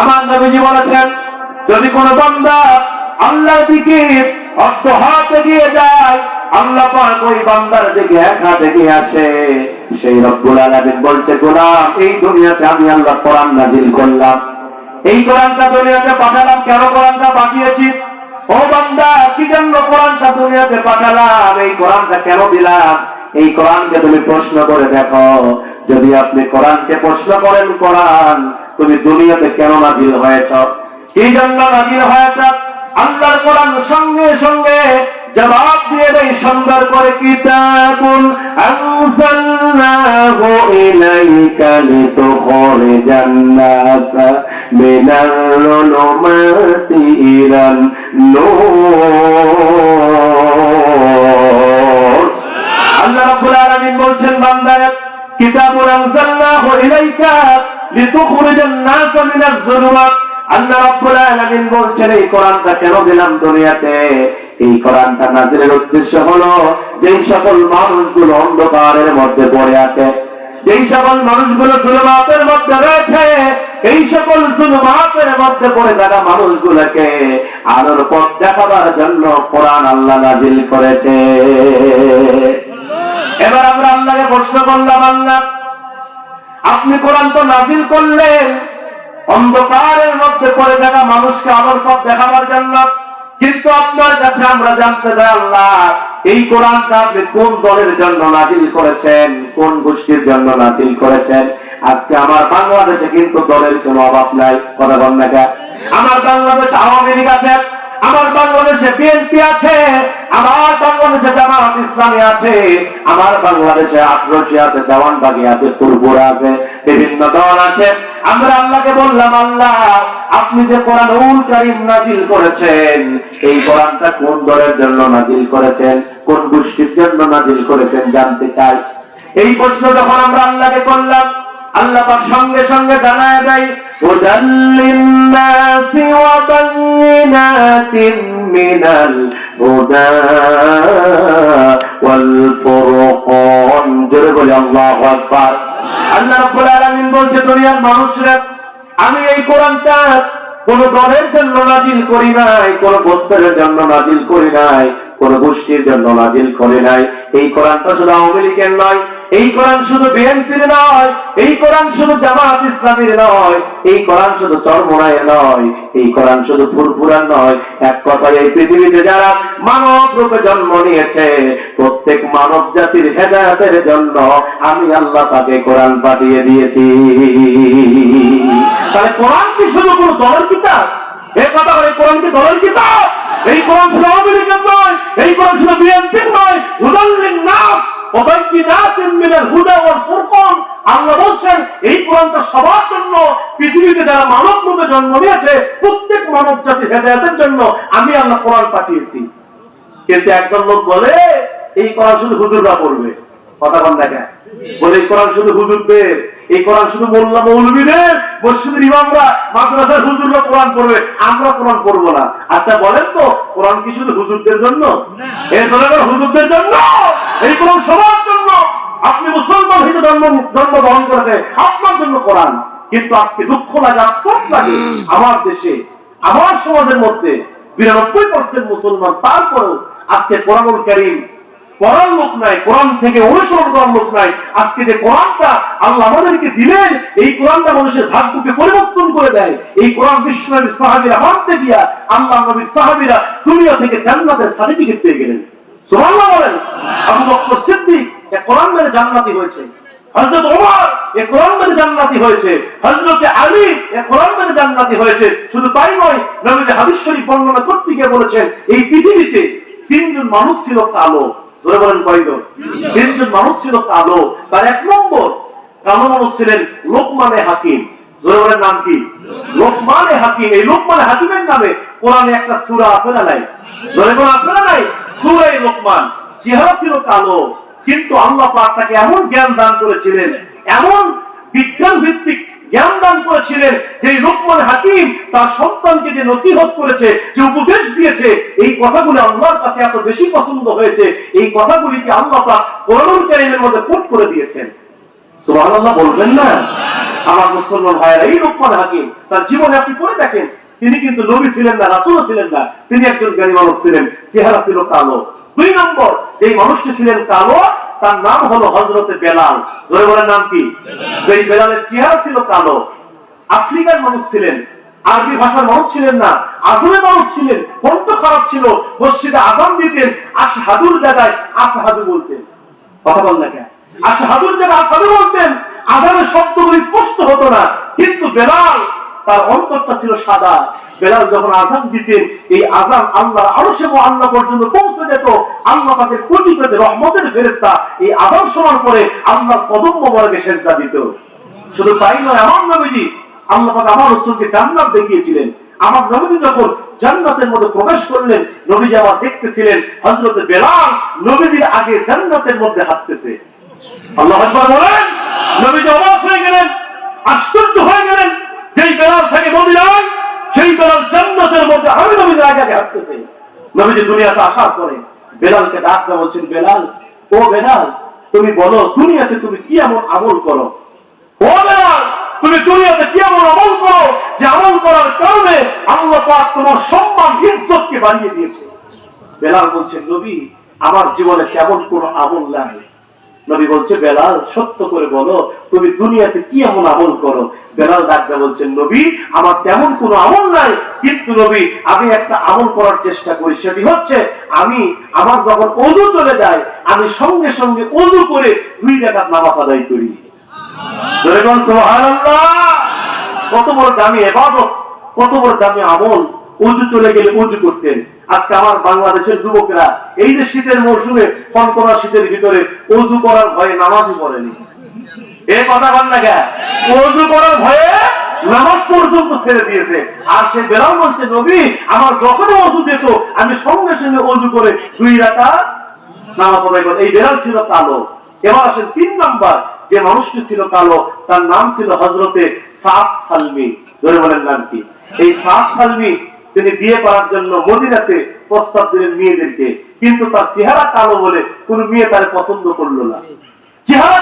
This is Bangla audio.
আমার নবীজি বলেছেন, যদি কোন বান্দা আল্লাহর দিকে অর্থ হাত এগিয়ে যায়, আল্লাহ ওই বান্দার দিকে এক হাত এগিয়ে আসে। সেই রব্বুল আলামিন বলছে, গোলাম, এই দুনিয়াতে আমি আল্লাহ কোরআন নাজিল করলাম। এই কোরআনটা দুনিয়াতে পাঠালাম কেন? কোরআনটা পাঠিয়েছি। ও বান্দা, কি জন্য কোরআনটা দুনিয়াতে পাঠালাম? এই কোরআনটা কেন দিলাম? এই কোরআনকে তুমি প্রশ্ন করে দেখো। যদি আপনি কোরআনকে প্রশ্ন করেন, কোরআন, তুমি দুনিয়াতে কেন নাজিল হয়েছ? কি জন্য নাজিল হয়েছ? আল্লাহর কোরআন সঙ্গে সঙ্গে জবাব দিয়ে দেয়, সুন্দর করে কিতাবুন আনসালনাহু ইলাইকা লিতুখরিজান নাস মিনাল যুলুমাতি ইলান নূর। আল্লাহ রাব্বুল আলামিন বলছেন বান্দা কিতাবুন আনসালনাহু ইলাইকা লিতুখরিজান নাস মিনাল যুলুমাত আল্লাহ রাব্বুল আলামিন বলছেন, এই কোরআনটা কেন দিলাম দুনিয়াতে? এই কোরআনটা নাজিলের উদ্দেশ্য হলো, যেই সকল মানুষগুলো অন্ধকারের মধ্যে পড়ে আছে, যেই সকল মানুষগুলো জুলুমাতের মধ্যে রয়েছে, এই সকল জুলুমাতের মধ্যে পড়ে থাকা মানুষগুলোকে আলোর পথ দেখাবার জন্য কোরআন আল্লাহ নাজিল করেছে। এবার আমরা আল্লাহকে প্রশ্ন করলাম, আল্লাহ, আপনি কোরআন তো নাজিল করলেন, অন্ধকারের মধ্যে পড়ে থাকা মানুষকে আলোর পথ দেখাবার জন্য। কিন্তু আপনার কাছে আমরা জানতে চাই, আল্লাহ, এই কোরআনটা আপনি কোন দলের জন্য নাজিল করেছেন, কোন গোষ্ঠীর জন্য নাজিল করেছেন? আজকে আমার বাংলাদেশে কিন্তু দলের কোনো অভাব নাই, কথা বল আমার বাংলাদেশে আওয়ামী লীগ আছে, আমার বাংলাদেশে বিএনপি আছে আমার বাংলাদেশে জামাত ইসলামী আছে, আমার বাংলাদেশে আক্রোশী আছে, দেওয়ানবাগি আছে পুরপুরা আছে, বিভিন্ন দল আছে। আমরা আল্লাহকে বললাম, আল্লাহ, আপনি যে কোরআন কারিম নাজিল করেছেন, এই কোরআনটা কোন দলের জন্য নাজিল করেছেন, কোন গোষ্ঠীর জন্য নাজিল করেছেন জানতে চাই। এই প্রশ্ন যখন আমরা আল্লাহকে করলাম, আল্লাহ পাক সঙ্গে সঙ্গে জানায় দেয়, হুদাল লিন্নাসি ওয়া বায়িনাতিন মিনাল হুদা والفرقان জোরে বলে আল্লাহু আকবার। আল্লাহ রাব্বুল আলামিন বলছে, দুনিয়ার মানুষরা, আমি এই কোরআনটা কোন দলের জন্য নাজিল করি নাই, কোন গোত্রের জন্য নাজিল করি নাই, কোন গোষ্ঠীর জন্য নাজিল করি নাই। এই কোরআনটা শুধু আওয়ামী লীগের নয় এই কোরআন শুধু বিএনপির নয়, এই কোরআন শুধু জামাত ইসলামীর নয়, এই কোরআন শুধু চরমোনায় নয়, এই কোরআন শুধু ফুরফুরার নয়। এক কথায় এই পৃথিবীতে যারা মানব রূপে জন্ম নিয়েছে, প্রত্যেক মানব জাতির হেদায়তের জন্য আমি আল্লাহ তাকে কোরআন পাঠিয়ে দিয়েছি। তাহলে কোরআন কি শুধু কোনো দলের কিতাব? এ কথা বলে কোরআন কি দলের কিতাব? এই কোরআন শুধু আওয়ামী লীগের নয়, এই কোরআন শুধু বিএনপির নয়। হুদাল্লিন নাস আল্লাহ বলছেন, এই কোরআনটা সবার জন্য, পৃথিবীতে যারা মানব রূপে জন্ম নিয়েছে, প্রত্যেক মানব জাতি জন্য আমি আল্লাহ কোরআন পাঠিয়েছি। কিন্তু একদল লোক বলে, এই কোরআন শুধু হুজুররা পড়বে কথা বল দেখা বলে কোরআন শুধু হুজুরদের এই কোরআন শুধু মোল্লা মৌলবীদের মসজিদের ইমামরা মাদ্রাসার হুজুররা কোরআন পড়বে আমরা কোরআন পড়ব না। আচ্ছা বলেন তো কোরআন কি শুধু হুজুরদের জন্য? এই হুজুরদের জন্য? এই কোরআন সবার জন্য। আপনি মুসলমান হিসেবে জন্ম জন্মগ্রহণ করেছে আপনার জন্য কোরআন। কিন্তু আজকে দুঃখ লাগে আফসোস লাগে আমার দেশে আমার সমাজের মধ্যে বিরানব্বই পার্সেন্ট মুসলমান তারপরেও আজকে কোরআনুল করিম পড়ার লোক নাই, কোরআন থেকে অনুসরণ করার লোক নাই। আজকে যে কোরআনটা আল্লাহ আমাদেরকে দিলেন, এই কোরআনটা মানুষের ভাগ্যকে পরিবর্তন করে দেয়। এই কোরআন বিশ্বনবীর সাহাবীরা মানতে গিয়া আল্লাহ নবীর সাহাবীরা দুনিয়া থেকে জান্নাতের সার্টিফিকেট পেয়ে গেলেন। বলেন, আবু সিদ্দিক, এ কোরআন জান্নাতি হয়েছে। হযরত ওমর, এ কোরআন জান্নাতি হয়েছে। হযরত আলী, এ কোরআন জান্নাতি হয়েছে। শুধু তাই নয় নবী হাদিস শরীফ বর্ণনা করতে গিয়ে বলেছেন, এই পৃথিবীতে তিনজন মানুষ ছিল কালো। জোরে বলেন তিনজন মানুষ ছিল কালো, তার এক নম্বর কালো মানুষ ছিলেন লোকমানে হাকিম। জোরে বলেন নাম কি? লোকমানে হাকিম। এই লোকমানে হাকিমের নামে কোরআনে একটা সূরা আছে না নাই? জোরে আছে না নাই? সূরা লোকমান। চেহারা ছিল কালো, কিন্তু আল্লাহ পাক তাকে এমন জ্ঞান দান করেছিলেন, এমন বিজ্ঞান ভিত্তিক জ্ঞান দান করেছিলেন যে লোকমান হাকিম তার সন্তানকে যে নসিহত করেছে, যে উপদেশ দিয়েছে, এই কথাগুলো আল্লাহর কাছে এত বেশি পছন্দ হয়েছে, এই কথাগুলিকে আল্লাহ কোরআনুল কারীমের মধ্যে কোট করে দিয়েছেন। বলবেন না? আমার মুসলমান এই হাকিম, তার জীবনে আপনি পড়ে দেখেন, তিনি কিন্তু নবী ছিলেন না, রাসূল ছিলেন না, তিনি একজন জ্ঞানী মানুষ ছিলেন, চেহারা ছিল কালো। দুই নম্বর, যেই মানুষটি ছিলেন কালো তার নাম হলো হযরতে বেলাল। জোরে বলেন নাম কি? যেই বেলালের চেহারা ছিল কালো। আফ্রিকার মানুষ ছিলেন আরবি ভাষার মানুষ ছিলেন না আজমে মানুষ ছিলেন কণ্ঠ খারাপ ছিল। মসজিদে আজান দিতেন আশহাদুর জায়গায় আশহাদু বলতেন। কথা বল না কেন? আশহাদুর জায়গায় আশহাদু বলতেন। আজানের শব্দগুলি স্পষ্ট হতো না। কিন্তু বেলাল তার অন্তরটা ছিল সাদা। বেলাল যখন আজান দিতেন, এই আজান আল্লাহ আরও সে আল্লাহ পর্যন্ত পৌঁছে যেত। আল্লাহ তাকে কোটি পেতে রহমতের ফেরেস্তা এই আজান শোনার পরে আল্লাহ কদম মোবারকে সেজদা দিত। শুধু তাই নয়, আমার নবীজি আল্লাহ পাক আমার রসুলকে জান্নাত দেখিয়েছিলেন। আমার নবীজি যখন জান্নাতের মধ্যে প্রবেশ করলেন, নবীজি আবার দেখতেছিলেন, হযরত বেলাল নবীজির আগে জান্নাতের মধ্যে হাঁটতেছে। আল্লাহ বলেন, নবীজি অবাক হয়ে গেলেন, আশ্চর্য হয়ে গেলেন। যেই বেলাল থেকে মদিনায় সেই বেলাল জান্নাতের মধ্যে আমি আগে আগে হাঁটতেছে। নবীজি দুনিয়াতে আসার পরে বেলালকে ডাকতে বলছেন, বেলাল, ও বেলাল, তুমি বলো, দুনিয়াতে তুমি কি এমন আমল করো? ও বেলাল, তুমি দুনিয়াতে কি এমন আমল করো যে আমল করার কারণে আল্লাহ পাক তোমার সম্মান, ইজ্জতকে বাড়িয়ে দিয়েছে? বেলাল বলছে নবী, আমার জীবনে কেমন কোনো আমল নাই। নবী বলছে বেলাল সত্য করে বলো, তুমি দুনিয়াতে কি এমন আমল করো? বেলাল ডাকতে বলছেন, নবী, আমার তেমন কোনো আমল নাই। কিন্তু নবী, আমি একটা আমল করার চেষ্টা করি। সেটি হচ্ছে, আমি আমার যখন অজু চলে যায়, আমি সঙ্গে সঙ্গে অজু করে দুই টাকার নামাজ আদায় করি। কত বড় দামি এবাদত, কত বড় দামি আমল। উজু চলে গেলে উজু করতেন। আজকে আমার বাংলাদেশের যুবকরা এই যে শীতের মৌসুমে কনকনা শীতের ভিতরে উজু করার ভয়ে নামাজই পড়েনি। এ কথা বল না উজু করার ভয়ে নামাজ পর্যন্ত ছেড়ে দিয়েছে। আর সে বেলাও বলছে, নবী, আমার যখনই অজু যেত, আমি সঙ্গে সঙ্গে অজু করে দুই রাখা নামাজ আদায় করে এই বেলাল ছিল কালো। এবার আসেন তিন নাম্বার, যে মানুষটি ছিল কালো, তার নাম ছিল হজরতে সাত সালমি। জোরে বলেন নাম কি এই সাত সালমি তিনি বিয়ে করার জন্য মদিনাতে প্রস্তাব দিলেন মেয়েদেরকে। কিন্তু তার চেহারা কালো বলে কোন মেয়ে তার পছন্দ করল না। চেহারা